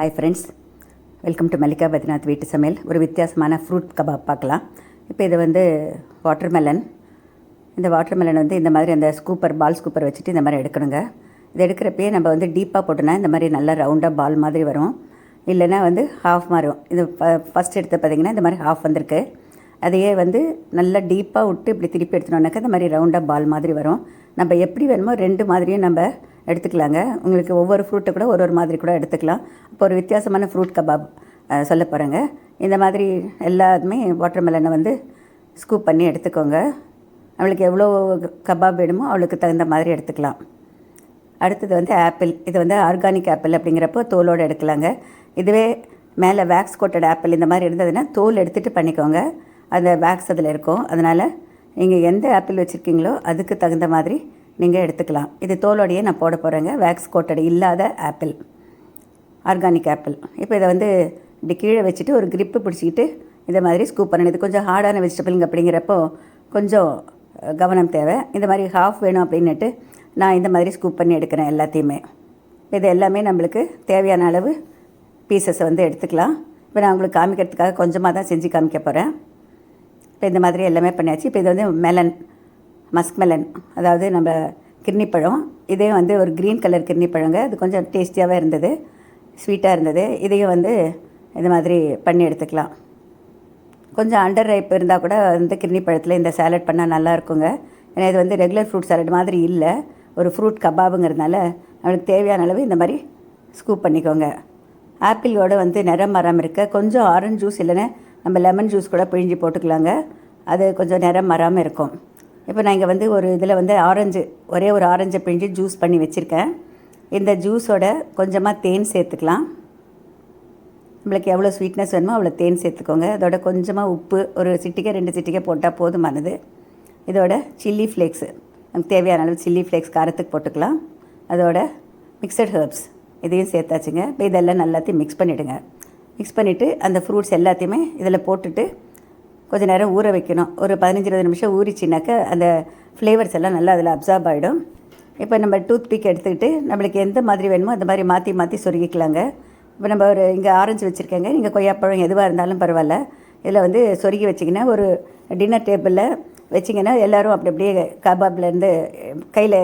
Hi friends welcome to Mallika Badrinath வீட்டு சமையல் ஒரு வித்தியாசமான ஃப்ரூட் கபாப் பார்க்கலாம். இப்போ இது வந்து வாட்டர்மெலன் இந்த வாட்டர்மெலன் வந்து இந்த மாதிரி அந்த ஸ்கூப்பர் பால் ஸ்கூப்பர் வச்சுட்டு இந்த மாதிரி எடுக்கணுங்க. இது எடுக்கிறப்பயே நம்ம வந்து டீப்பாக போட்டோன்னா இந்த மாதிரி நல்லா ரவுண்டாக பால் மாதிரி வரும். இல்லைன்னா வந்து ஹாஃப் மாறும். இது ஃபஸ்ட் எடுத்து பார்த்திங்கன்னா இந்த மாதிரி ஹாஃப் வந்திருக்கு. அதையே வந்து நல்லா டீப்பாக விட்டு இப்படி திருப்பி எடுத்துனோன்னாக்கா இந்த மாதிரி ரவுண்டாக பால் மாதிரி வரும். நம்ம எப்படி வேணுமோ ரெண்டு மாதிரியும் நம்ம எடுத்துக்கலாங்க. உங்களுக்கு ஒவ்வொரு ஃப்ரூட்டை கூட ஒரு ஒரு மாதிரி கூட எடுத்துக்கலாம். இப்போ ஒரு வித்தியாசமான ஃப்ரூட் கபாப் சொல்ல போகிறேங்க இந்த மாதிரி எல்லாத்துமே வாட்டர் மெலனை வந்து ஸ்கூப் பண்ணி எடுத்துக்கோங்க. அவளுக்கு எவ்வளோ கபாப் வேணுமோ அவளுக்கு தகுந்த மாதிரி எடுத்துக்கலாம். அடுத்தது வந்து ஆப்பிள் இது வந்து ஆர்கானிக் ஆப்பிள் அப்படிங்கிறப்போ தோலோடு எடுக்கலாங்க. இதுவே மேலே வேக்ஸ் கோட்டட் ஆப்பிள் இந்த மாதிரி இருந்ததுன்னா தோல் எடுத்துகிட்டு பண்ணிக்கோங்க. அந்த வேக்ஸ் அதில் இருக்கும். அதனால் நீங்கள் எந்த ஆப்பிள் வச்சுருக்கீங்களோ அதுக்கு தகுந்த மாதிரி நீங்கள் எடுத்துக்கலாம். இது தோலோடையே நான் போட போகிறேங்க வேக்ஸ் கோட்டட் இல்லாத ஆப்பிள் ஆர்கானிக் ஆப்பிள் இப்போ இதை வந்து இப்படி கீழே வச்சுட்டு ஒரு கிரிப்பு பிடிச்சிக்கிட்டு இதை மாதிரி ஸ்கூப் பண்ணணும். இது கொஞ்சம் ஹார்டான வெஜிடபிள்ங்க அப்படிங்கிறப்போ கொஞ்சம் கவனம் தேவை. இந்த மாதிரி ஹாஃப் வேணும் அப்படின்னுட்டு நான் இந்த மாதிரி ஸ்கூப் பண்ணி எடுக்கிறேன் எல்லாத்தையுமே. இது எல்லாமே நம்மளுக்கு தேவையான அளவு பீசஸை வந்து எடுத்துக்கலாம். இப்போ நான் உங்களுக்கு காமிக்கிறதுக்காக கொஞ்சமாக தான் செஞ்சு காமிக்க போகிறேன் இப்போ இந்த மாதிரி எல்லாமே பண்ணியாச்சு. இப்போ இது வந்து மெலன் மஸ்க்மெலன் அதாவது நம்ம கிர்னிப்பழம் இதே வந்து ஒரு க்ரீன் கலர் கிர்னிப்பழங்க அது கொஞ்சம் டேஸ்டியாகவே இருந்தது ஸ்வீட்டாக இருந்தது. இதையும் வந்து இது மாதிரி பண்ணி எடுத்துக்கலாம். கொஞ்சம் அண்டர் ரைப் இருந்தால் கூட வந்து கிர்னி பழத்தில் இந்த சாலட் பண்ணால் நல்லா இருக்குங்க. ஏன்னா இது வந்து ரெகுலர் ஃப்ரூட் சாலட் மாதிரி இல்லை. ஒரு ஃப்ரூட் கபாபுங்கிறதுனால நம்மளுக்கு தேவையான அளவு இந்த மாதிரி ஸ்கூப் பண்ணிக்கோங்க. ஆப்பிளோட வந்து நிறம் மரம் இருக்க. கொஞ்சம் ஆரஞ்சு ஜூஸ் இல்லைன்னா நம்ம லெமன் ஜூஸ் கூட பிழிஞ்சு போட்டுக்கலாங்க. அது கொஞ்சம் நிறம் மறாமல் இருக்கும். இப்போ நான் இங்கே வந்து ஒரு இதில் வந்து ஆரஞ்சு ஒரே ஒரு ஆரஞ்சை பிழிஞ்சு ஜூஸ் பண்ணி வச்சுருக்கேன். இந்த ஜூஸோட கொஞ்சமாக தேன் சேர்த்துக்கலாம். நம்மளுக்கு எவ்வளோ ஸ்வீட்னஸ் வேணுமோ அவ்வளோ தேன் சேர்த்துக்கோங்க. அதோட கொஞ்சமாக உப்பு ஒரு சிட்டிக்கை ரெண்டு சிட்டிக்கை போட்டால் போதுமானது. இதோட சில்லி ஃப்ளேக்ஸு நமக்கு தேவையான அளவு சில்லி ஃப்ளேக்ஸ் காரத்துக்கு போட்டுக்கலாம். அதோட மிக்சட் ஹெர்ப்ஸ் இதையும் சேர்த்தாச்சுங்க. இப்போ இதெல்லாம் எல்லாத்தையும் மிக்ஸ் பண்ணிவிடுங்க மிக்ஸ் பண்ணிவிட்டு அந்த ஃப்ரூட்ஸ் எல்லாத்தையுமே இதில் போட்டுட்டு கொஞ்சம் நேரம் ஊற வைக்கணும். ஒரு பதினஞ்சு இருபது நிமிஷம் ஊறிச்சினாக்க அந்த ஃப்ளேவர்ஸ் எல்லாம் நல்லா அதில் அப்சார்ப் ஆகிடும் இப்போ நம்ம டூத் பிக் எடுத்துக்கிட்டு நம்மளுக்கு எந்த மாதிரி வேணுமோ அந்த மாதிரி மாற்றி மாற்றி சொருகிக்கலாங்க. இப்போ நம்ம ஒரு இங்கே ஆரஞ்சு வச்சுருக்கேங்க. நீங்கள் கொய்யாப்பழம் எதுவாக இருந்தாலும் பரவாயில்ல. இதில் வந்து சொருகி வச்சிங்கன்னா ஒரு டின்னர் டேபிளில் வச்சிங்கன்னா எல்லோரும் அப்படி அப்படியே கபாப்லேருந்து கையில்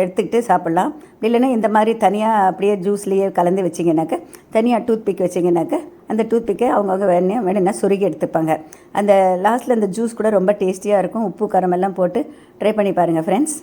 எடுத்துக்கிட்டு சாப்பிட்லாம். இல்லைன்னா இந்த மாதிரி தனியாக அப்படியே ஜூஸ்லேயே கலந்து வச்சிங்கனாக்க தனியாக டூத் பிக் வச்சிங்கனாக்க அந்த டூத் பிக்கை அவங்கவுங்க வேணும் வேணும்னா சொருகி எடுத்துப்பாங்க. அந்த லாஸ்ட்டில் அந்த ஜூஸ் கூட ரொம்ப டேஸ்டியாக இருக்கும். உப்பு காரமெல்லாம் போட்டு ட்ரை பண்ணி பாருங்கள் ஃப்ரெண்ட்ஸ்